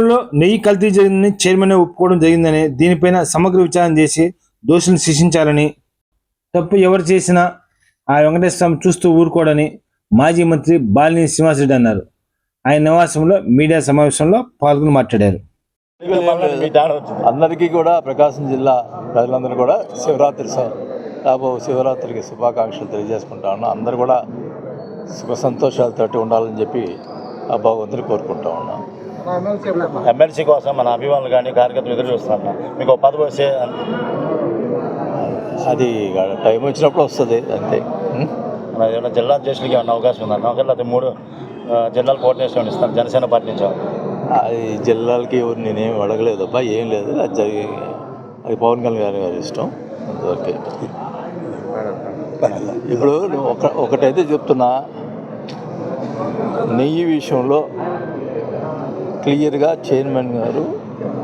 లో నెయ్యి కల్తీ జరిగిందని చైర్మన్ ఒప్పుకోవడం జరిగిందని దీనిపైన సమగ్ర విచారణ చేసి దోషులను శిక్షించాలని తప్పు ఎవరు చేసినా ఆ వెంకటేశ్వర స్వామి చూస్తూ ఊరుకోడని మాజీ మంత్రి బాలిని శ్రీనివాసరెడ్డి అన్నారు. ఆయన నివాసంలో మీడియా సమావేశంలో పాల్గొని మాట్లాడారు. అందరికీ కూడా ప్రకాశం జిల్లా ప్రజలందరూ కూడా శివరాత్రి రాబో శివరాత్రికి శుభాకాంక్షలు తెలియజేసుకుంటా ఉన్నాం అందరూ కూడా సుఖ సంతోషాలతోటి ఉండాలని చెప్పి ఆ భగవంతుని కోరుకుంటా ఉన్నాం. ఎమ్మెల్సీ కోసం మన అభిమానులు కానీ కార్యకర్తలు ఎదురు చూస్తున్నారు. మీకు ఒక పదవి వస్తే అది టైం వచ్చినప్పుడు వస్తుంది అంతే. ఏమైనా జిల్లా అధ్యక్షులకి ఏమన్నా అవకాశం ఉందా? ఒకవేళ అది మూడు జిల్లాల కోఆర్డినేషన్ ఇస్తాను జనసేన పార్టీ నుంచి అది జిల్లాలకి ఎవరు నేనేం అడగలేదు అబ్బా ఏం లేదు. అది జరిగి అది పవన్ కళ్యాణ్ గారి గారి ఇష్టం అంతవరకే ఇప్పుడు నువ్వు ఒక ఒకటైతే చెప్తున్నా నెయ్యి విషయంలో క్లియర్గా చైర్మన్ గారు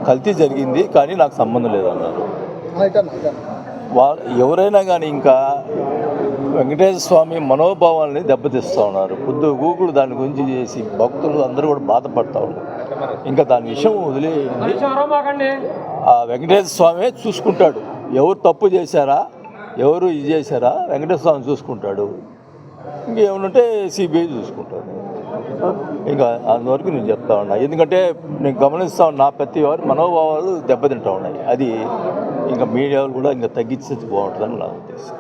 కల్తీ జరిగింది కానీ నాకు సంబంధం లేదన్నారు వా ఎవరైనా కానీ ఇంకా వెంకటేశ్వర స్వామి మనోభావాల్ని దెబ్బతీస్తూ ఉన్నారు. పొద్దు గూగుల్ దాని గురించి చేసి భక్తులు అందరూ కూడా బాధపడతా ఉన్నారు. ఇంకా దాని విషయం వదిలేయండి. ఆ వెంకటేశ్వర స్వామి చూసుకుంటాడు. ఎవరు తప్పు చేశారా ఎవరు ఇది చేశారా వెంకటేశ్వర స్వామి చూసుకుంటాడు. ఇంకేమనుంటే సిబిఐ చూసుకుంటాడు ఇంకా అంతవరకు నేను చెప్తా ఉన్నా. ఎందుకంటే నేను గమనిస్తా ఉన్నా ప్రతి వారి మనోభావాలు దెబ్బతింటా ఉన్నాయి. అది ఇంకా మీడియాలు కూడా ఇంకా తగ్గించేది బాగుంటుందని నా ఉద్దేశం.